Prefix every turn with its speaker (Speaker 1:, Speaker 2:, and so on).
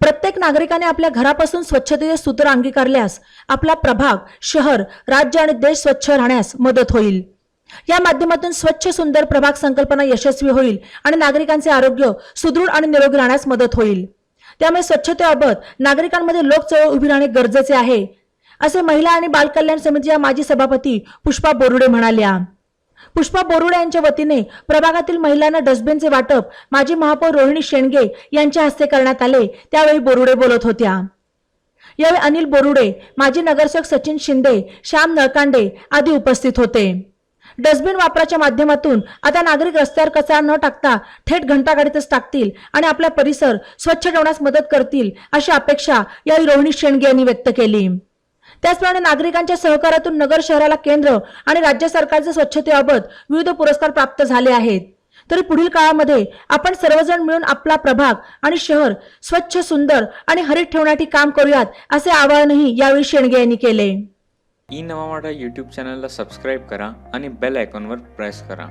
Speaker 1: प्रत्येक नागरिकाने आपल्या घरापासून स्वच्छतेचे सूत्र अंगीकारल्यास आपला प्रभाग शहर राज्य आणि देश स्वच्छ राहण्यास मदत होईल. या माध्यमातून स्वच्छ सुंदर प्रभाग संकल्पना यशस्वी होईल आणि नागरिकांचे आरोग्य सुदृढ आणि निरोगी राहण्यास मदत होईल. त्यामुळे स्वच्छतेबाबत नागरिकांमध्ये लोकचळवळ उभी राहणे गरजेचे आहे असे महिला आणि बालकल्याण समितीच्या माजी सभापती पुष्पा बोरुडे म्हणाल्या. पुष्पा बोरुडे यांच्या वतीने प्रभागातील महिलांना डस्टबिनचे वाटप माजी महापौर रोहिणी शेंडगे यांच्या हस्ते करण्यात आले. त्यावेळी बोरुडे बोलत होत्या. यावेळी अनिल बोरुडे माजी नगरसेवक सचिन शिंदे श्याम नळकांडे आदी उपस्थित होते. डस्टबिन वापराच्या माध्यमातून आता नागरिक रस्त्यावर कचरा न टाकता थेट घंटागाडीतच टाकतील आणि आपला परिसर स्वच्छ ठेवण्यास मदत करतील अशी अपेक्षा यावेळी रोहिणी शेंडगे यांनी व्यक्त केली. त्याचप्रमाणे नागरिकांच्या सहकार्यातून नगर शहराला केंद्र आणि राज्य सरकारचे स्वच्छतेबाबत विविध पुरस्कार प्राप्त झाले आहेत. तरी पुढील काळामध्ये आपण सर्वजण मिळून आपला प्रभाग आणि शहर स्वच्छ सुंदर आणि हरित ठेवण्यासाठी काम करूयात असे आवाहनही यावेळी शेंडगे यांनी केले.
Speaker 2: ई नवा यूट्यूब चॅनलला सबस्क्राईब करा आणि बेल आयकॉनवर प्रेस करा.